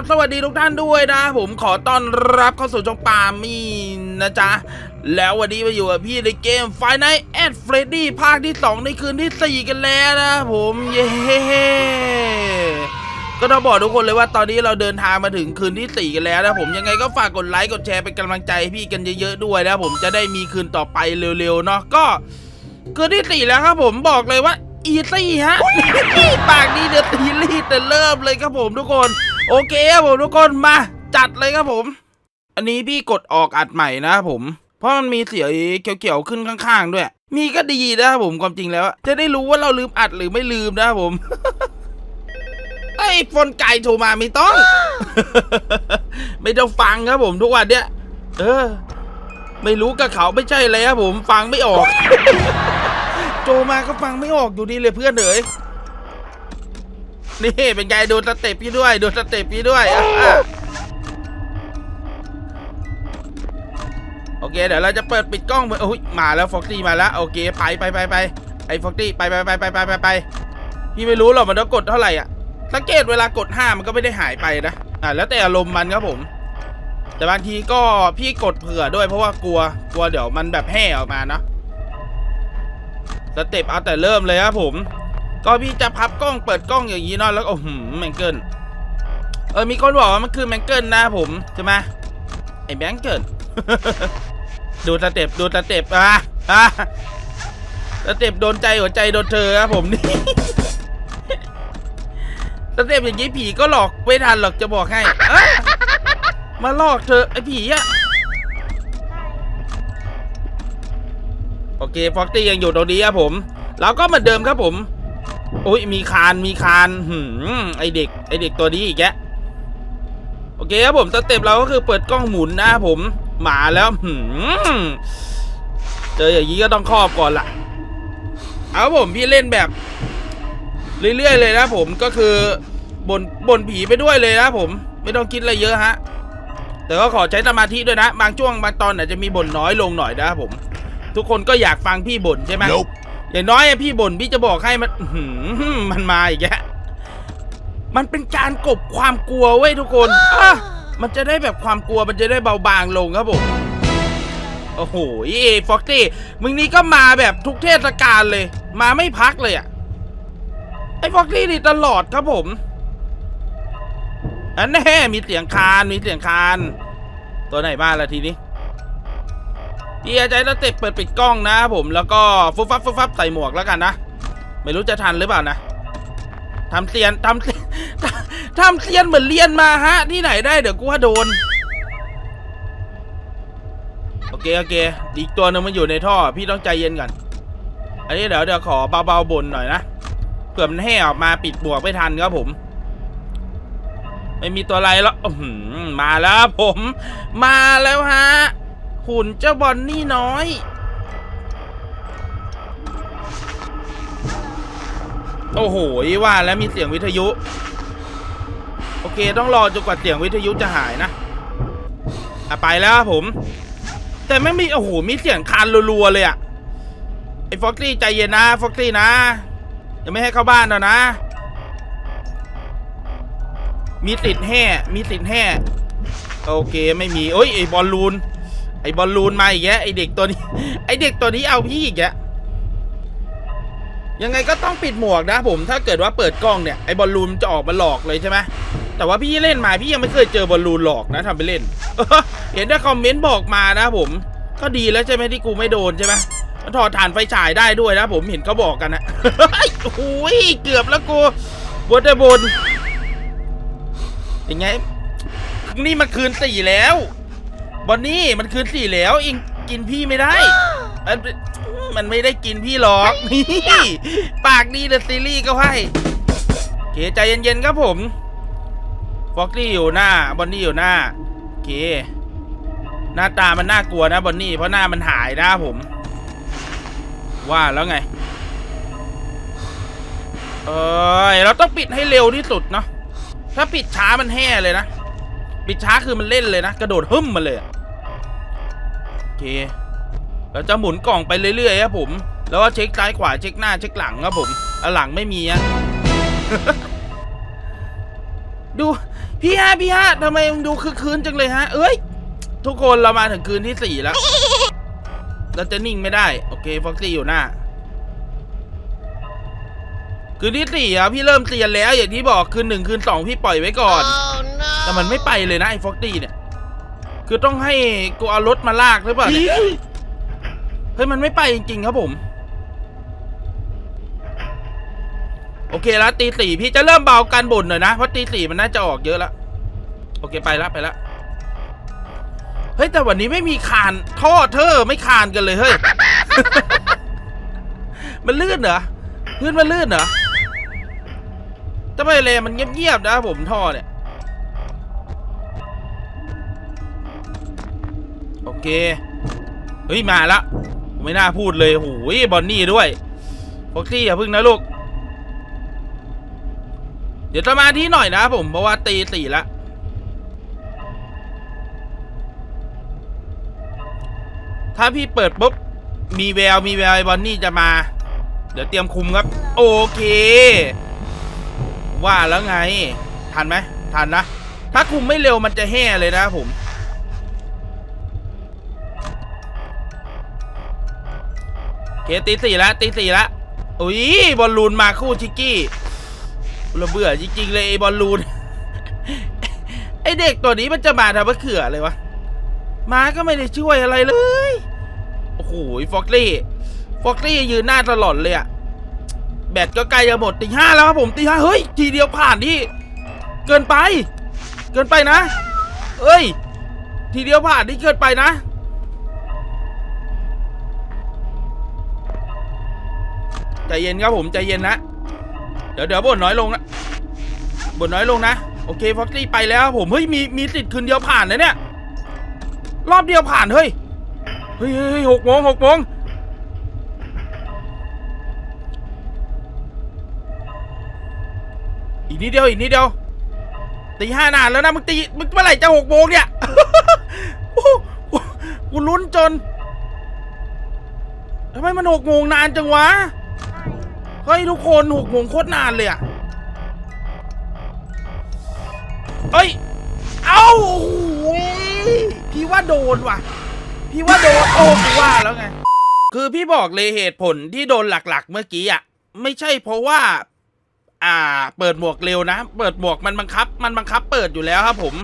บสวัสดีทุกท่านด้วยนะ ผมขอต้อนรับเข้าสู่ช่องปามีนะจ๊ะ แล้ววันนี้มาอยู่กับพี่ในเกม f i n a l at Freddy ภาคที่ 2 ในคืนที่ 4 กันแล้วนะผมเย้ก็ต้องบอกทุกคนเลยว่าตอนนี้เราเดินทางมาถึงคืนที่ 4 กันแล้วนะผมยังไงก็ฝากกดไลค์กดแชร์เป็นกำลังใจพี่กันเยอะๆด้วยนะผมจะได้มีคืนต่อไปเร็วๆเนาะก็คืนที่สี่แล้วครับผมบอกเลยว่าอีซี่ฮะ ปากดีเดือดตีรีดแต่เริ่มเลยครับผมทุกคน โอเคครับผมทุกคนมาจัดเลยครับผม อันนี้พี่กดออกอัดใหม่นะครับผม เพราะมันมีเสียงเขียวๆขึ้นข้างๆ ด้วย มีก็ดีนะครับผมความจริงแล้ว จะได้รู้ว่าเราลืมอัดหรือไม่ลืมนะครับผมไอ้ฟนไก่โทรมาไม่ต้อง ไม่ต้องฟังครับผมทุกวันเนี้ยเออ ไม่รู้กับเขาไม่ใช่เลยครับผมฟังไม่ออกโจมาก็ฟังไม่ออกอยู่ดีเลยเพื่อนเอ๋ย นี่เป็นไงดนสเต็ปพี่ด้วยดนสเต็ปพี่ด้วยโอเคเดี๋ยวเราจะเปิดปิดกล้องไปโอ้ยมาแล้วฟ็อกซี่มาแล้วโอเคไปไปไปไปไอ้ฟ็อกซี่ไปไปไปไปไปไปไปพี่ไม่รู้หรอกมันต้องกดเท่าไหร่อะสังเกตเวลากดห้ามันก็ไม่ได้หายไปนะอะแล้วแต่อารมณ์มันครับผม แต่บางทีก็พี่กดเผื่อด้วยเพราะว่ากลัวกลัวเดี๋ยวมันแบบแห่ออกมาเนาะสเต็ปเอาแต่เริ่มเลยครับผม ก็พี่จะพับกล้องเปิดกล้องอย่างนี้เนาะแล้วโอ้โหแมงเกิลเออมีคนบอกว่ามันคือแมงเกิลนะผมใช่ไหมไอ้แมงเกิลดูสเต็ปดูสเต็ปอะอะสเต็ปโดนใจหัวใจโดนเธอครับผมนี่สเต็ปอย่างนี้ผีก็หลอกไม่ทันหรอกจะบอกให้มาหลอกเธอไอ้ผีอะโอเคฟ็อกตี้ยังอยู่ตรงนี้ครับผม เราก็เหมือนเดิมครับผม โอ้ยมีคานมีคานหืมไอเด็กไอเด็กตัวนี้อีกแกะโอเคครับผมสเต็ปเราก็คือเปิดกล้องหมุนนะครับผม หมาแล้วหืมเจออย่างนี้ก็ต้องครอบก่อนล่ะ เอาผมพี่เล่นแบบ เรื่อยๆเลยนะผมก็คือบนบนผีไปด้วยเลยนะผม ไม่ต้องคิดอะไรเยอะฮะ แต่ก็ขอใช้สมาธิด้วยนะ บางช่วงบางตอนอาจจะมีบ่นน้อยลงหน่อยนะครับผม ทุกคนก็อยากฟังพี่บ่นใช่ไหม Nope อย่างน้อยอพี่บ่นพี่จะบอกให้มันมันมาอีกแล้วมันเป็นการกบความกลัวเว้ยทุกคนอะมันจะได้แบบความกลัวมันจะได้เบาบางลงครับผมโอ้โหเอฟ็อกตี้มึงนี่ก็มาแบบทุกเทศกาลเลย มาไม่พักเลยอะไอฟ็อกตี้นี่ตลอดครับผมอันแน่มีเสียงคานมีเสียงคาน ตัวไหนบ้างละทีนี้ พี่อาจารย์สเต็ปเปิดปิดกล้องนะครับผมแล้วก็ฟุบฟับฟุบฟับใส่หมวกแล้วกันนะ ไม่รู้จะทันหรือเปล่านะทำเซียนทำเซียนทำเซียนเหมือนเรียนมาฮะ ที่ไหนได้เดี๋ยวกูว่าโดน โอเค โอเค อีกตัวหนึงมันอยู่ในท่อ พี่ต้องใจเย็นก่อน อันนี้เดี๋ยวเดี๋ยวขอเบาๆบนหน่อยนะเผื่อมันแห่ออกมาปิดบวกไม่ทันครับผม ไม่มีตัวอะไรแล้วมาแล้วผม มาแล้วฮะ หุ่นเจ้าบอนนี่น้อย โอ้โหว่าแล้วมีเสียงวิทยุ โอเคต้องรอจนกว่าเสียงวิทยุจะหายนะอะไปแล้วครับผม แต่ไม่มี โอ้โห มีเสียงคานรัวๆเลยอะไอ้ฟ็อกซี่ใจเย็นนะฟ็อกซี่นะยังไม่ให้เข้าบ้านแล้วนะ มีติดแห่มีติดแห่โอเคไม่มี โอ้ยไอ้บอลลูน ไอ้บอลลูนมาอีกแยะไอ้เด็กตัวนี้ ไอ้เด็กตัวนี้เอาพี่อีกแยะยังไงก็ต้องปิดหมวกนะผม ถ้าเกิดว่าเปิดกล้องเนี่ยไอ้บอลลูนจะออกมาหลอกเลยใช่ไหมแต่ว่าพี่เล่นมาพี่ยังไม่เคยเจอบอลลูนหลอกนะทำไปเล่น เห็นได้คอมเมนต์บอกมานะผม ก็ดีแล้วใช่ไหมที่กูไม่โดนใช่ไหมมันถอดฐานไฟฉายได้ด้วยนะผมเห็นเขาบอกกันนะโอ้ยเกือบแล้วกูบนได้บนยังไงนี่มันคืนสี่แล้ว บอนนี่มันคืนสี่แล้วเองกินพี่ไม่ได้มันมันไม่ได้กินพี่หรอกนี่ปากดีเดอะซีรีส์ก็ให้โอเคใจเย็นๆครับผมฟ็อกซี่อยู่หน้าบอนนี่อยู่หน้าโอเคหน้าตามันน่ากลัวนะบอนนี่เพราะหน้ามันหายนะผม ว่าแล้วไง เออเราต้องปิดให้เร็วที่สุดเนาะถ้าปิดช้ามันแห่เลยนะ ปิดช้าคือมันเล่นเลยนะ กระโดดหึ่มมาเลยอะโอ เค เราจะหมุนกล่องไปเรื่อยๆครับผม แล้วก็เช็คซ้ายขวาเช็คหน้าเช็คหลังครับผมอะหลังไม่มีอะดูพี่ฮะพี่ฮะทำไมมึงดูคือคืนจังเลยฮะ เอ้ย ทุกคนเรามาถึงคืนที่สี่แล้ว เราจะนิ่งไม่ได้ โอเคฟ็อกซี่อยู่หน้า คืนที่สี่อะพี่เริ่มเตียนแล้วอย่างที่บอกคืนหนึ่งคืนสองพี่ปล่อยไว้ก่อน แต่มันไม่ไปเลยนะไอ้ฟ็อกซี่เนี่ย คือต้องให้กูเอารถมาลากหรือเปล่าเนี่ยเฮ้ยมันไม่ไปจริงๆครับผม โอเคแล้วตีสี่พี่จะเริ่มเบาการบ่นหน่อยนะ เพราะตีสี่มันน่าจะออกเยอะแล้วโอเคไปแล้วไปแล้วเฮ้ยแต่วันนี้ไม่มีคานท่อเธอไม่คานกันเลยเฮ้ย มันลื่นเหรอพื้นมันลื่นเหรอทำไมเลยมันเงียบๆนะผมท่อเนี่ย เค เฮ้ย มาละไม่น่าพูดเลยโหยบอนนี่ด้วยฟ็อกซี่อย่าพึ่งนะลูก เดี๋ยวสมาธิหน่อยนะผม เพราะว่าตีสี่ละถ้าพี่เปิดปุ๊บ มีแวว มีแววไอ้บอนนี่จะมา เดี๋ยวเตรียมคุมครับ โอเค ว่าแล้วไง ทันไหม ทันนะ ถ้าคุมไม่เร็วมันจะแห่เลยนะผม เคตีสี่แล้วตีสี่แล้วอุ้ยบอลลูนมาคู่ชิกกี้เราเบื่อจริงๆเลยไอ้บอลลูน ไอเด็กตัวนี้มันจะมาทำเพื่อเขื่อเลยวะมาก็ไม่ได้ช่วยอะไรเลย โอ้โหฟอกลี่ฟอกลี่ยืนหน้าตลอดเลยอะแบตก็ใกล้จะหมดตีห้าแล้วครับผมตีห้าเฮ้ย ทีเดียวผ่านที่เกินไป เกินไปนะ เอ้ย ทีเดียวผ่านที่เกินไปนะ ใจเย็นครับผมใจเย็นนะเดี๋ยวเดี๋ยวบ่นน้อยลงนะบ่นน้อยลงนะโอเคฟ็อกซี่ไปแล้วผมเฮ้ยมีมีสิทธิ์คืนเดียวผ่านนะเนี่ยรอบเดียวผ่านเฮ้ยเฮ้ยเฮ้ยหกโมงหกโมงอีกนิดเดียวอีกนิดเดียวตีห้านานแล้วนะมึงตีมึงเมื่อไหร่จะหกโมงเนี่ยโอ้โหกูลุ้นจนทำไมมันหกโมงนานจังวะ เฮ้ยทุกคนหกโมงโคตรนานเลยอะเฮ้ย เอ้าโอ้โหพี่ว่าโดนว่ะ พี่ว่าโดน โอ้พี่ว่าแล้วไง คือพี่บอกเลยเหตุผลที่โดนหลักๆ เมื่อกี้อะ ไม่ใช่เพราะว่า อ่า เปิดหมวกเร็วนะ เปิดหมวกมันบังคับ มันบังคับเปิดอยู่แล้วครับผม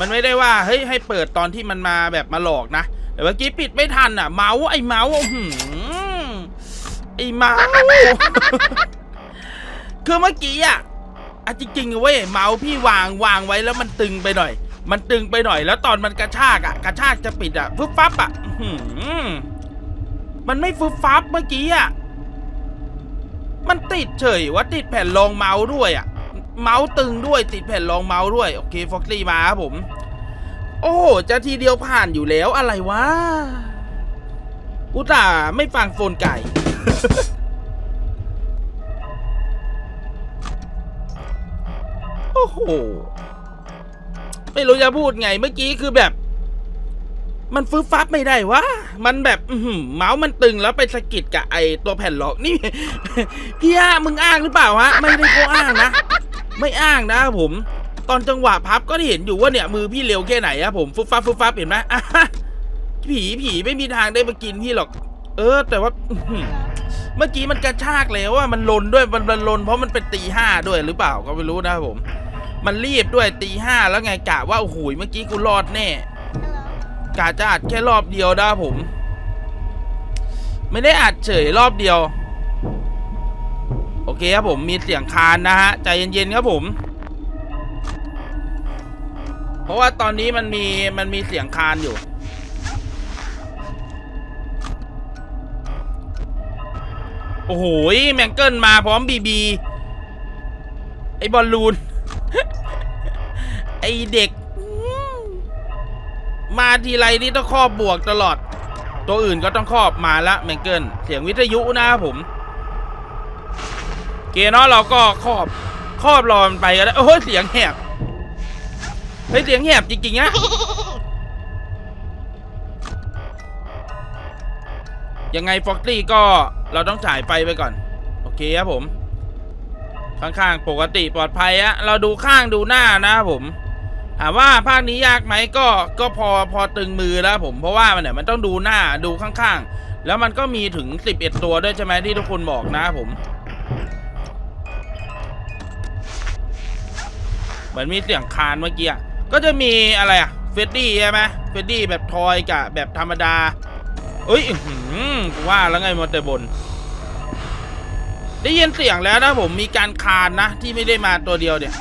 มันไม่ได้ว่า เฮ้ย ให้เปิดตอนที่มันมาแบบมาหลอกนะ แต่เมื่อกี้ปิดไม่ทันอะ เมาส์ไอ้เมาส์หือ ไอ้เมาส์คือเมื่อกี้อะอะจริงๆเว้ยเมาส์พี่วางวางไว้แล้วมันตึงไปหน่อย มันตึงไปหน่อย แล้วตอนมันกระชากอะ กระชากจะปิดอะฟึบฟับอะมันไม่ฟึบฟับเมื่อกี้อะมันติดเฉยว่าติดแผ่นรองเมาส์ด้วยอะ เมาส์ตึงด้วยติดแผ่นรองเมาส์ด้วย โอเคฟ็อกซี่มาครับผม โอ้จะทีเดียวผ่านอยู่แล้วอะไรวะอุตส่าห์ไม่ฟังโฟนไก่ โอ้โห ไม่รู้จะพูดไงเมื่อกี้คือแบบ มันฟื้ฟับไม่ได้วะ มันแบบเมาส์มันตึงแล้วไปสะกิดกับไอตัวแผ่นล็อกนี่ พี่อ้ามึงอ้างหรือเปล่าฮะ ไม่ได้เขาอ้างนะ ไม่อ้างนะผม ตอนจังหวะพับก็เห็นอยู่ว่าเนี่ยมือพี่เร็วแค่ไหนอะผมฟุบฟับฟุบฟับเห็นไหมผีผีไม่มีทางได้มากินพี่หรอก เออ แต่ว่า เมื่อกี้มันกระชากแล้วว่ามันลนด้วยมันมันลนเพราะมันเป็นตีห้าด้วยหรือเปล่าก็ไม่รู้นะครับผม มันรีบด้วยตีห้าแล้วไงกะว่าโอ้โหเมื่อกี้กูรอดแน่กะจะอัดแค่รอบเดียวนะผม ไม่ได้อัดเฉยรอบเดียว โอเคครับผมมีเสียงคานนะฮะใจเย็นๆครับผม เพราะว่าตอนนี้มันมีมันมีเสียงคานอยู่ โอ้โหแมงเกิลมาพร้อมบีบีไอบอลลูน ไอเด็ก มาทีไรนี่ต้องครอบบวกตลอด ตัวอื่นก็ต้องครอบมาละแมงเกิลเสียงวิทยุนะครับผม เกเนาะเราก็ครอบครอบรอมันไปก็ได้โอ้ยเสียงแหบเฮ้ยเสียงแหบจริงๆนะยังไงฟ็อกซี่ก็ เราต้องจ่ายไฟไปก่อน โอเคครับผม ข้างๆปกติปลอดภัยอะเราดูข้างดูหน้านะครับผมถามว่าภาคนี้ยากไหมก็ก็พอพอตึงมือแล้วผมเพราะว่ามันเนี่ยมันต้องดูหน้าดูข้างๆ แล้วมันก็มีถึง 11 ตัวด้วยใช่ไหมที่ทุกคนบอกนะครับผมเหมือนมีเสียงคานเมื่อกี้ก็จะมีอะไรอะเฟดดี้ใช่ไหมเฟดดี้แบบทอยกับแบบธรรมดา เอ้ยกูว่าแล้วไงมอเตอร์บน ได้ยินเสียงแล้วนะผมมีการคานนะ ที่ไม่ได้มาตัวเดียวเนี่ย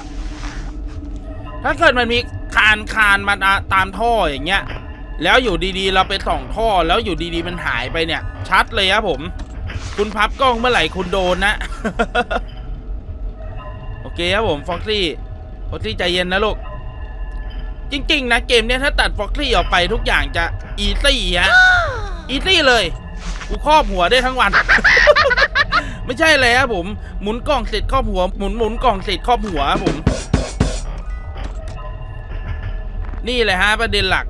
ถ้าเกิดมันมีคานคานมาตามท่ออย่างเงี้ย แล้วอยู่ดีๆ เราไปส่องท่อแล้วอยู่ดีๆมันหายไปเนี่ย ชัดเลยครับผม คุณพับกล้องเมื่อไหร่คุณโดนนะ โอเคครับผมฟ็อกซี่ฟ็อกซี่ใจเย็นนะลูกจริง ๆ นะ เกมเนี้ยถ้าตัดฟ็อกซี่ออกไปทุกอย่างจะอีซี่ฮะ อีซี่เลย กูครอบหัวได้ทั้งวัน ไม่ใช่เลยครับผม หมุนกล่องเสร็จครอบหัว หมุนหมุนกล่องเสร็จครอบหัวครับผม นี่เลยฮะประเด็นหลัก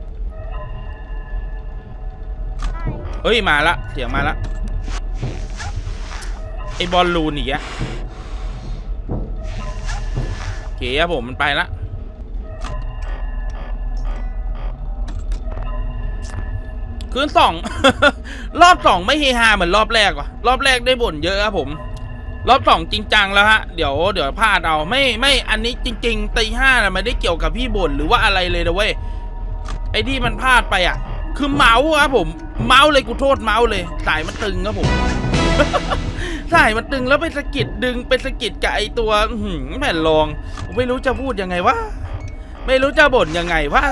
เฮ้ยมาละเสียงมาละไอบอลลูนอีกอะโอเคครับผมมันไปละ คืนสอง รอบสองไม่เฮฮาเหมือนรอบแรกว่ะ รอบแรกได้บ่นเยอะครับผม รอบสองจริงจังแล้วฮะ เดี๋ยวเดี๋ยวพลาดเอาไม่ไม่อันนี้จริงๆตีห้านะไม่ได้เกี่ยวกับพี่บ่นหรือว่าอะไรเลยนะเว้ย ไอ้ที่มันพลาดไปอะ คือเมาส์ครับผม เมาส์เลยกูโทษเมาส์เลย สายมันตึงครับผมสายมันตึงแล้วไปสะกิดดึงไปสะกิดกับไอตัวหือแผ่นรอง ไม่รู้จะพูดยังไงวะ ไม่รู้จะบ่นยังไงวะ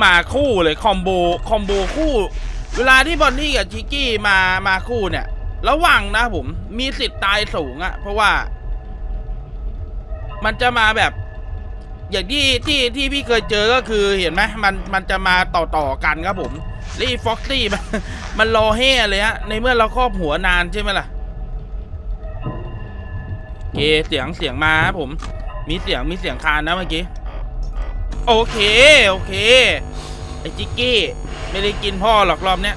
หมาคู่เลยคอมโบคอมโบคู่ เวลาที่บอนนี่กับชิกกี้มามาคู่เนี่ย ระวังนะผมมีสิทธิ์ตายสูงอะเพราะว่า มันจะมาแบบ อย่างที่ที่ที่พี่เคยเจอก็คือเห็นไหมมันมันจะมาต่อต่อกันครับผมแลีฟ็อกซี่มันมันรอแห่เลยฮะในเมื่อเราครอบหัวนานใช่ไหมล่ะเคเสียงเสียงมาครับผม มีเสียงมีเสียงคานนะเมื่อกี้ โอเค โอเค ไอ้จิกกี้ ไม่ได้กินพ่อหรอกรอบเนี้ย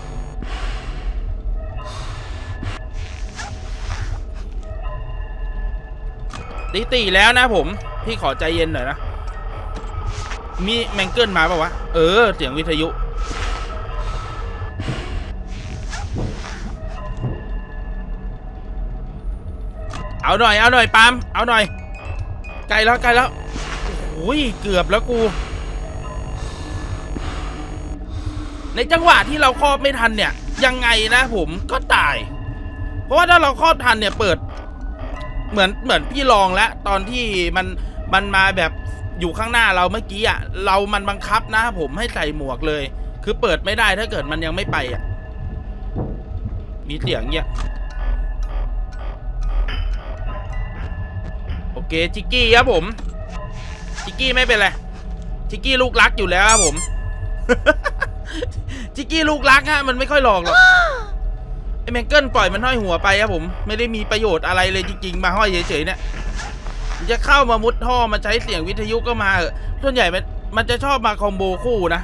ตีตีแล้วนะผม พี่ขอใจเย็นหน่อยนะ มีแมงเกิลมาปะวะ เออ เสียงวิทยุ เอาหน่อย เอาหน่อยปาม เอาหน่อย ไกลแล้วไกลแล้ว อ้ยเกือบแล้วกู ในจังหวะที่เราครอบไม่ทันเนี่ย ยังไงนะผมก็ตาย เพราะว่าถ้าเราครอบทันเนี่ยเปิด เหมือนเหมือนพี่ลองแล้วตอนที่มันมันมาแบบอยู่ข้างหน้าเราเมื่อกี้อะเรามันบังคับนะผมให้ใส่หมวกเลย คือเปิดไม่ได้ถ้าเกิดมันยังไม่ไปอะมีเสียงเนี่ยโอเคจิกกี้ครับผม จิกกี้ไม่เป็นไรจิกกี้ลูกรักอยู่แล้วครับผมจิกกี้ลูกรักฮะมันไม่ค่อยหลอกหรอกไอ้แมงเกิลปล่อยมันห้อยหัวไปครับผม ไม่ได้มีประโยชน์อะไรเลยจริงๆ มาห้อยเฉยๆเนี่ยจะเข้ามามุดท่อมาใช้เสียงวิทยุก็มาเออส่วนใหญ่มันมันจะชอบมาคอมโบคู่นะ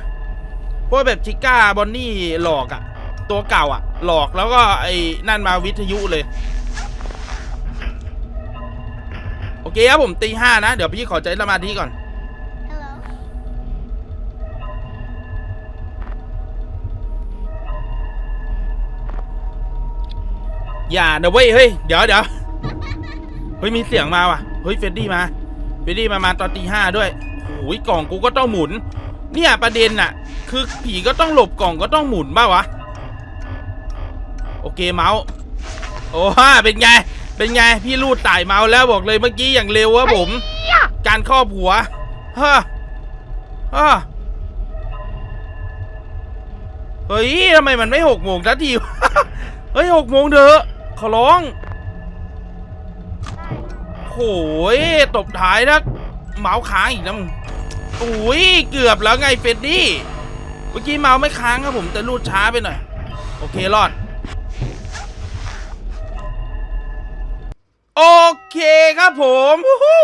เพราะแบบชิก้าบอนนี่หลอกอะตัวเก่าอะหลอกแล้วก็ไอ้นั่นมาวิทยุเลย เคครับผมตีห้านะ เดี๋ยวพี่ขอใจสมาธิก่อน Hello. อย่านะเว้ยเฮ้ยเดี๋ยวเดี๋ยวเฮ้ยมีเสียงมาว่ะเฮ้ยเฟดดี้มาเฟดดี้มามาตอนตีห้าด้วยโอ้ยกล่องกูก็ต้องหมุน เนี่ยประเด็นน่ะ คือผีก็ต้องหลบกล่องก็ต้องหมุนบ้าวะ โอเคเมาส์โอ้ฮ่าเป็นไง เป็นไงพี่ลูดต่ายเมาส์แล้วบอกเลยเมื่อกี้อย่างเร็ววะผม การครอบหัวฮ่าฮ่าเฮ้ยทำไมมันไม่หกโมงทันทีวะเฮ้ยหกโมงเถอะขอร้องโหยตบท้ายนะเมาส์ค้างอีกนะมึงโอ้ยเกือบแล้วไงเฟดดี้เมื่อกี้เมาส์ไม่ค้างครับผมแต่รูดช้าไปหน่อย โอเครอด เคครับผมวู้ฮู้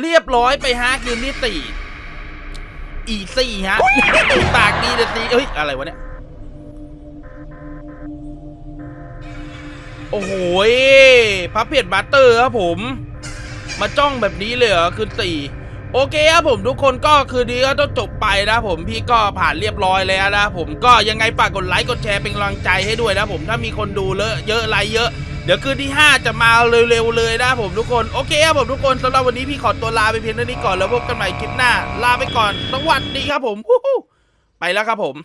เรียบร้อยไปฮะคืนที่สี่อีซี่ฮะ ปากดีแต่ตีเอ้ย อะไรวะเนี่ย โอ้โหพับเพียดบัตเตอร์ครับผม มาจ้องแบบนี้เลยเหรอคืนสี่ โอเคครับผมทุกคนก็คืนนี้ก็ต้องจบไปนะผมพี่ก็ผ่านเรียบร้อยแล้วนะผมก็ยังไงฝากกดไลค์กดแชร์เป็นกำลังใจให้ด้วยนะผมถ้ามีคนดูเลอะเยอะไลค์เยอะเดี๋ยวคืนที่ 5 จะมาเร็วๆเลยนะผมทุกคนโอเคครับผมทุกคนสำหรับวันนี้พี่ขอตัวลาไปเพียงเท่านี้ก่อนแล้วพบกันใหม่คลิปหน้า ลาไปก่อนสวัสดีครับผมไปแล้วครับผม